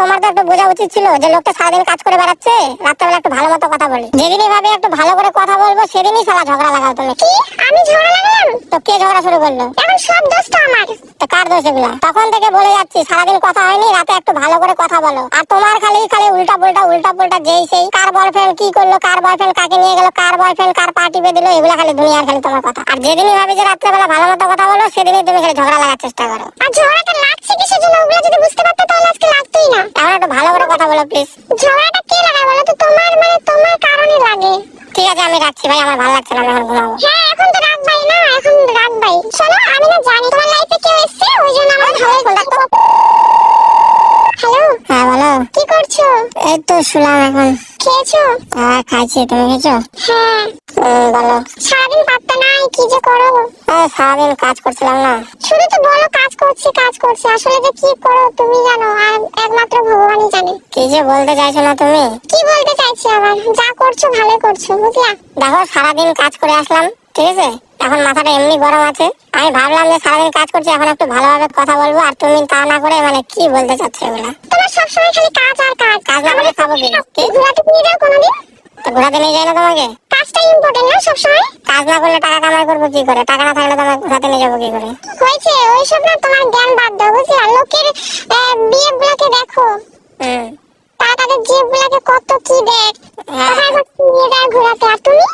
তোমার তো একটু বোঝা উচিত ছিল যে লোকটা সারাদিন কাজ করে বেড়াচ্ছে রাত্রেবেলা একটু ভালো মতো কথা বলে। যেদিনই ভাবে একটু ভালো করে কথা বলব সেদিনই সালা ঝগড়া লাগাও তুমি। কি? আমি ঝগড়া লাগালাম? তো কে ঝগড়া শুরু করল? এখন সব দোষ তো আমার। তো কার দোষ এগুলা? তখন থেকে বলে যাচ্ছি সারাদিন কথা হয়নি রাতে একটু ভালো করে কথা বলো। আর তোমার খালি খালি উল্টা পুল্টা উল্টা পুল্টা যেই সেই। কার বয়ফ্রেন্ড কি করল কার বয়ফ্রেন্ড কাকে নিয়ে গেল কার বয়ফ্রেন্ড কার পার্টি বেঁধে দিল এগুলা খালি দুনিয়ার খালি তোমার কথা। আর যেদিনই ভাবি যে রাত্রেবেলা ভালো মতো কথা বলো সেদিনই তুমি খালি ঝগড়া লাগার চেষ্টা করো। আর ঝগড়াটা লাগছে কিসের জন্য? ওগুলো যদি বুঝতে বলো প্লিজ ঝগড়াটা কে লাগায় বলো তো? তোমার মানে তোমার কারণে লাগে। ঠিক আছে আমি রাখছি ভাই আমার ভালো লাগছে না আমি এখন ঘুমাবো। হ্যাঁ এখন তো রাত ভাই না এখন রাত ভাই। শোনো আমি না জানি তোমার লাইফে কেউ এসেছে ওই জন্য আমার ভালো কন্টাক্ট হ্যালো হ্যাঁ বলো। কি করছ? এই তো শুলাম এখন। খেয়েছো? হ্যাঁ খাইছি তুমি খেয়েছো? হ্যাঁ। বলো। সারাদিন পাত্তা নাই কি যে হ্যাঁ সারাদিন কাজ করছিলাম না। শুধু তো বলো কাজ করছি কাজ করছি। আসলে যে কি করো তুমি জানো আর একমাত্র ভগবানই জানে। কি যে বলতে চাইছো না তুমি? কি বলতে চাইছি আবার? যা করছ ভালো করছ বুঝলা? দেখো সারাদিন কাজ করে আসলাম ঠিক আছে? এখন মাথাটা এমনি গরম আছে। আমি ভাবলাম যে সারাদিন কাজ করছি এখন একটু ভালোভাবে কথা বলব আর তুমি তা না করে মানে কি বলতে চাচ্ছো এগুলা? তোমার সবসময় খালি কাজ আর কাজ। কাজ না করলে খাব কি? ঘোরাতে নিয়ে যাও কোনোদিন। তো ঘোরাতে নিয়ে যায় না তোমাকে? কাজটা ইম্পর্টেন্ট না সবসময়? কাজ না করলে টাকা কামাই করব কি করে? টাকা না থাকলে তোমাকে ঘোরাতে নিয়ে যাব কি করে? হয়েছে ওইসব না তোমার জ্ঞান বাদ দাও বুঝলা? লোকের বিয়ে গুলাকে দেখো। তারা তাদের জিপ গুলাকে কত কি দেখ। কোথায় কোথায় নিয়ে যায় ঘোরাতে? আর তুমি?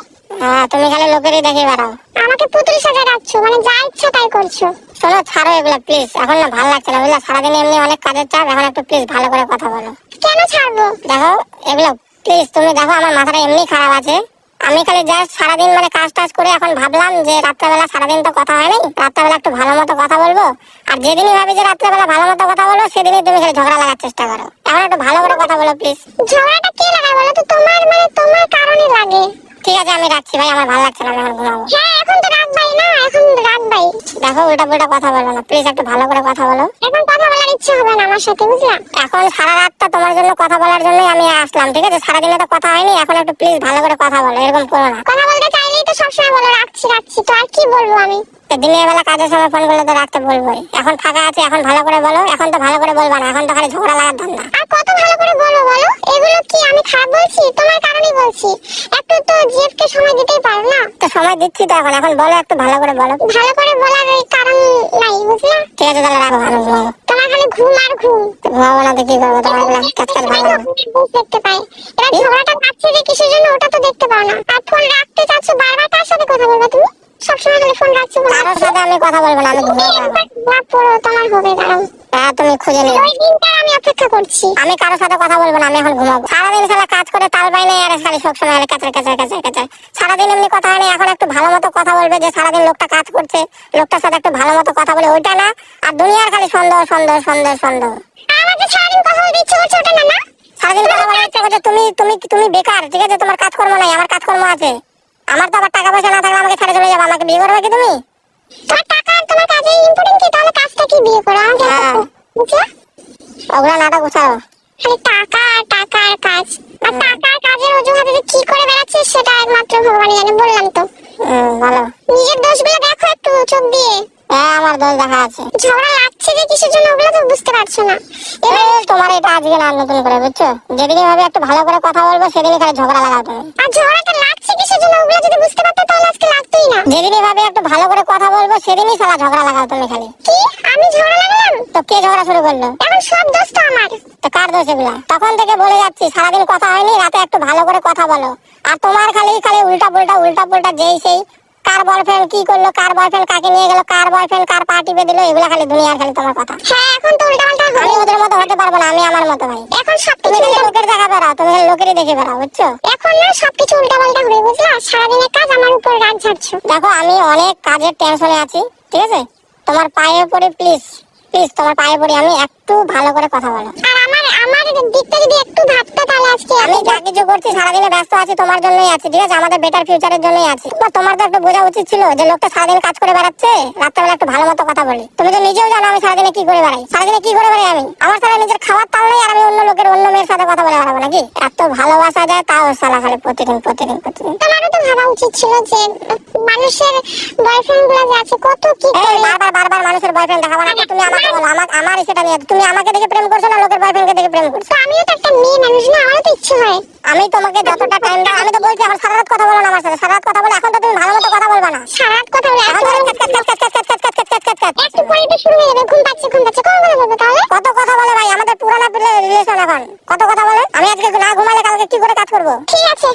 হ্যাঁ তুমি খালি লোকেরই দেখে বেড়াও। আমাকে পুতুল সাজা রাখছো মানে যা ইচ্ছা তাই করছ। শোনো ছাড়ো এগুলো প্লিজ এখন না ভালো লাগছে না বুঝলা? সারাদিন এমনি অনেক কাজের চাপ এখন একটু প্লিজ ভালো করে কথা বলো। কেন ছাড়বো? দেখো এগুলো প্লিজ তুমি দেখো আমার মাথাটা এমনি খারাপ আছে। আমি খালি জাস্ট সারাদিন মানে কাজ টাজ করে এখন ভাবলাম যে রাত্রেবেলা সারাদিন তো কথা হয়নি রাত্রেবেলা একটু ভালো মতো কথা বলব। আর যেদিনই ভাবি যে রাত্রেবেলা ভালো মতো কথা বলব সেদিনই তুমি খালি ঝগড়া লাগার চেষ্টা করো। এখন একটু ভালো করে কথা বলো প্লিজ ঝগড়াটা কে লাগায় বলো তো? তোমার মানে তোমার কারণে লাগে। ঠিক আছে আমি রাখছি ভাই আমার ভালো লাগছে না আমি এখন ঘুমাবো। হ্যাঁ এখন তো রাত ভাই না এখন রাত ভাই। দেখো উল্টা পুল্টা কথা বলো না। প্লিজ একটু ভালো করে কথা বলো। এখন ইচ্ছে হবে না আমার সাথে বুঝলা? এখন সারা রাতটা তোমার জন্য কথা বলার জন্যই আমি আসলাম ঠিক আছে? সারাদিনে তো কথা হয়নি এখন একটু প্লিজ ভালো করে কথা বলো এরকম করো না। কথা বলতে চাইলেই তো সবসময় বলো রাখছি রাখছি তো আর কি বলব আমি? দিনের বেলা কাজের সময় ফোন করলে তো রাখতে বলবোই। এখন ফাঁকা আছে এখন ভালো করে বলো এখন তো ভালো করে বলবা না এখন তো খালি ঝগড়া লাগার ধান্দা। আর কত ভালো করে বলো বলো? এগুলো কি আমি খারাপ বলছি? তোমার কারণেই বলছি। একটু তো জিএফকে সময় দিতেই পারো না? তো সময় দিচ্ছি তো এখন এখন বলো একটু ভালো করে বলো। ভালো করে বলার কারণ নাই বুঝলা? ঠিক আছে তাহলে রাখো তোমার খালি ঘুম আর ঘুম। ঘুমাবো না তো কি করব? তোমার এগুলো কাজ কাজ ভালো না। দেখতে পাই। এবার ঝগড়াটা লাগছে যে কিসের জন্য ওটা তো দেখতে পাও না। আর ফোন রাখতে চাচ্ছ বারবার কার সাথে কথা বলবে তুমি? সবসময় খালি ফোন রাখছো কারোর সাথে আমি কথা বলব না আমি ঘুমাবো পড়ো তোমার হবে দাঁড়াও হ্যাঁ তুমি খুঁজে নিও। ওই দিনটা আমি অপেক্ষা করছি। আমি কারোর সাথে কথা বলব না আমি এখন ঘুমাবো। সারাদিন সারা কাজ করে তাল পাই নাই আর খালি সবসময় কাচার কাচার কাচার কাচার। সারাদিন এমনি কথা হয় না এখন একটু ভালো মতো কথা বলবে যে সারাদিন লোকটা কাজ করছে লোকটার সাথে একটু ভালো মতো কথা বলে ওইটা না আর দুনিয়ার খালি সন্দেহ সন্দেহ সন্দেহ সন্দেহ। সারাদিন কথা বলার ইচ্ছে করছে তুমি তুমি তুমি বেকার ঠিক আছে? তোমার কাজকর্ম নাই আমার কাজকর্ম আছে। আমার তো আবার টাকা পয়সা না থাকলে আমাকে ছেড়ে চলে যাবে আমাকে বিয়ে করবে কি তুমি? তোমার টাকা তোমার কাজে ইম্পর্টেন্ট কি? তাহলে কাজটা কি বিয়ে করো? আমাকে ওগুলা নাটক গুছাও। খালি টাকা টাকা আর কাজ আর টাকা আর কাজের অজুহাতে যে কি করে বেড়াচ্ছে সেটা একমাত্র ভগবানই জানে বললাম তো ভালো নিজের দোষগুলো দেখো একটু চোখ দিয়ে হ্যাঁ আমার দোষ দেখা আছে ঝগড়া লাগছে যে কিসের জন্য ওগুলো তো বুঝতে পারছ না। এবার তোমার এটা আজকে না নতুন করে বুঝছ? যেদিনই ভাবে একটু ভালো করে কথা বলব সেদিনই খালি ঝগড়া লাগাও তুমি। আর ঝগড়াটা লাগছে কিসের জন্য? ওগুলো যদি বুঝতে পারতো তাহলে আজকে লাগতোই না। যেদিনই ভাবে একটু ভালো করে কথা বলব সেদিনই সারা ঝগড়া লাগাও তুমি খালি। কি? আমি ঝগড়া লাগালাম? তো কে ঝগড়া শুরু করল? এখন সব দোষ তো আমার। তো কার দোষ এগুলা? তখন থেকে বলে যাচ্ছি সারাদিন কথা হয়নি রাতে একটু ভালো করে কথা বলো। আর তোমার খালি খালি উল্টা পুল্টা উল্টা পুল্টা যেই সেই কার বয়ফ্রেন্ড কি করল কার বয়ফ্রেন্ড কাকে নিয়ে গেল কার বয়ফ্রেন্ড কার পার্টি বেঁধে দিল এগুলো খালি দুনিয়ার খালি তোমার কথা। হ্যাঁ এখন তো উল্টা পাল্টা আমি ওদের মতো হতে পারব না আমি আমার মতো ভাই। এখন সব তুমি খালি লোকের দেখা বেড়াও তুমি লোকেরই দেখে বেড়াও বুঝছ? এখন না সবকিছু উল্টা পাল্টা হবে বুঝলা? সারাদিনের কাজ আমার উপর রাগ ঝাড়ছো। দেখো আমি অনেক কাজের টেনশনে আছি ঠিক আছে? তোমার পায়ে পড়ে প্লিজ প্লিজ তোমার পায়ে পড়ে আমি একটু ভালো করে কথা বলো। আর আমার আমার দিকটা যদি একটু ভাবতে তাহলে আজকে আমি যা কিছু করছি সারাদিনে ব্যস্ত আছি তোমার জন্যই আছি ঠিক আছে? আমাদের বেটার ফিউচারের জন্যই আছি। বা তোমার তো একটু বোঝা উচিত ছিল যে লোকটা সারাদিন কাজ করে বেড়াচ্ছে রাত্রেবেলা একটু ভালো মতো কথা বলি। তুমি তো নিজেও জানো আমি সারাদিনে কি করে বেড়াই। সারাদিনে কি করে বেড়াই আমি? আমার সারা নিজের খাওয়ার তাল নেই আর আমি অন্য লোকের অন্য মেয়ের সাথে কথা বলে বেড়াবো নাকি? এত ভালোবাসা যায় তাও সালা খালি প্রতিদিন প্রতিদিন প্রতিদিন। তোমারও তো ভাবা উচিত ছিল যে মানুষের বয়ফ্রেন্ডগুলো যে আছে কত কি বারবার বারবার মানুষের বয়ফ্রেন্ড দেখাবো না তুমি আমাকে আমার আমার নিয়ে তুমি আমাকে দেখে প্রেম করছ না লোকের বয়ফ্রেন্ডকে দেখে প্রেম করছ আমিও তো একটা মেয়ে মানুষ না আমারও তো ইচ্ছে হয় আমি তোমাকে যতটা টাইম দাও আমি তো বলছি আমার সারা রাত কথা বলো না আমার সাথে সারা রাত কথা বলে এখন তো তুমি ভালো মতো কথা বলবা না সারা রাত কথা বলে এখন একটু পরে তো শুরু হয়ে যাবে ঘুম পাচ্ছে ঘুম পাচ্ছে কত কথা বলে আমি আজকে না ঘুমালে কালকে কি করে কাজ করব? ঠিক আছে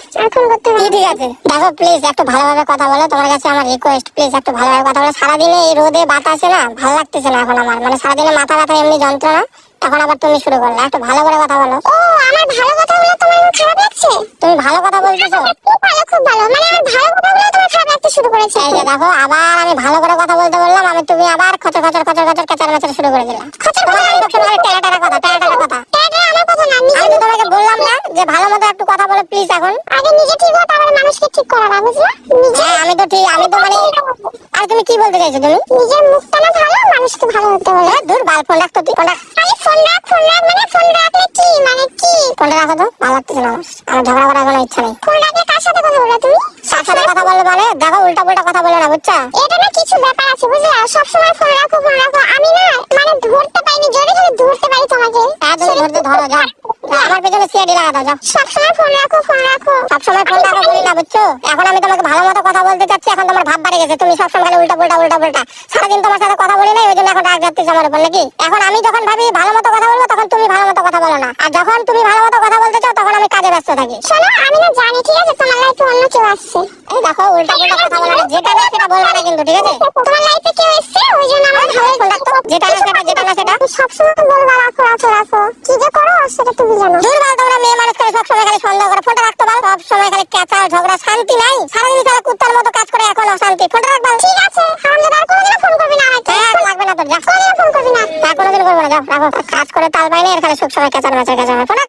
করতে হবে ঠিক আছে? দেখো প্লিজ একটু ভালোভাবে কথা বলো। তোমার কাছে আমার রিকোয়েস্ট প্লিজ একটু ভালোভাবে কথা বলো। সারাদিনে এই রোদে বাতাসে না ভালো লাগতেছে না এখন আমার। মানে সারাদিনে মাথা ব্যথা এমনি যন্ত্রণা। আবার তুমি শুরু করলে। একটু ভালো করে কথা বলো। ও আমার ভালো কথা বলে তোমার খারাপ লাগছে? তুমি ভালো কথা বলতেছো? খুব ভালো খুব ভালো। মানে আমার ভালো কথা বলে তোমার খারাপ লাগতে শুরু করেছে। এই যে দেখো আবার আমি ভালো করে কথা বলতে বললাম। আমি তুমি আবার খচর খচর খচর খচর কেচার শুরু করে দিলাম খচর খচর মতো একটু কথা বলো প্লিজ এখন। আগে নিজে ঠিক হও তারপরে মানুষকে ঠিক করা না বুঝলে? হ্যাঁ আমি তো ঠিক আমি তো মানে আর তুমি কি বলতে চাইছো তুমি? নিজের মুখটা না ভালো মানুষকে ভালো হতে বলে। দূর বাল ফোন রাখ তো তুই ফোন রাখ। আরে ফোন রাখ ফোন রাখ মানে ফোন রাখলে কি মানে কি? ফোনটা রাখো তো ভালো লাগতেছে না আমার। আমার ঝগড়া করার কোনো ইচ্ছা নেই। ফোন রাখলে কার সাথে কথা বলবে তুমি? কার সাথে কথা বলবে মানে? দেখো উল্টা পুল্টা কথা বলে না বুঝছ? এটা না কিছু ব্যাপার আছে বুঝলে? সবসময় ফোন রাখো ফোন রাখো আমি না মানে ধরতে পাইনি যদি খালি ধরতে পারি তোমাকে হ্যাঁ তুমি ধরতে ধরো যাও যাও, আমার পেছনে সিআইডি লাগা দাও যাও। সবসময় ফোন রাখো ফোন রাখো। সবসময় ফোন রাখো বলি না বুঝছ? এখন আমি তোমাকে ভালো মতো কথা বলতে চাচ্ছি এখন তোমার ভাব বাড়ে গেছে তুমি সবসময় খালি উল্টা পুল্টা উল্টা পুল্টা। সারাদিন তোমার সাথে কথা বলি না ওই জন্য এখন রাগ যাচ্ছে আমার উপর নাকি? এখন আমি যখন ভাবি ভালো মতো কথা বলব তখন তুমি ভালো মতো কথা বলো না। আর যখন তুমি ভালো মতো কথা বলতে চাও কাজে ব্যস্ত থাকি। শোনো আমি না জানি ঠিক আছে? তোমার লাইফে অন্য কেউ আসছে। এই দেখো উল্টা পুল্টা কথা বলো না যেটা না সেটা বলবা না কিন্তু ঠিক আছে? তোমার লাইফে কেউ এসছে? ওই জন্য আমার ভালোই রাখতো যেটা না সেটা যেটা না সেটা। সবসময় বলবা রাখো রাখো রাখো। কি যে করো সেটা তুমি জানো। দূর বাল তোমরা মেয়ে মানুষ করে সবসময় খালি সন্দেহ করো ফোনটা রাখতো বাল সবসময় খালি কেঁচা ঝগড়া শান্তি নাই। সারাদিন সারা কুত্তার মতো কাজ করে এখন অশান্তি ফোনটা রাখ বাল ঠিক আছে হারামজাদা আর কোনোদিনও ফোন করবি না আমাকে। হ্যাঁ লাগবে না তোর যা। কোনোদিনও ফোন করবি না। হ্যাঁ কোনোদিন করব না যাও রাখো কাজ করে তাল পাই না এর খালি সবসময় কেঁচার মেচার কেঁচার ফোন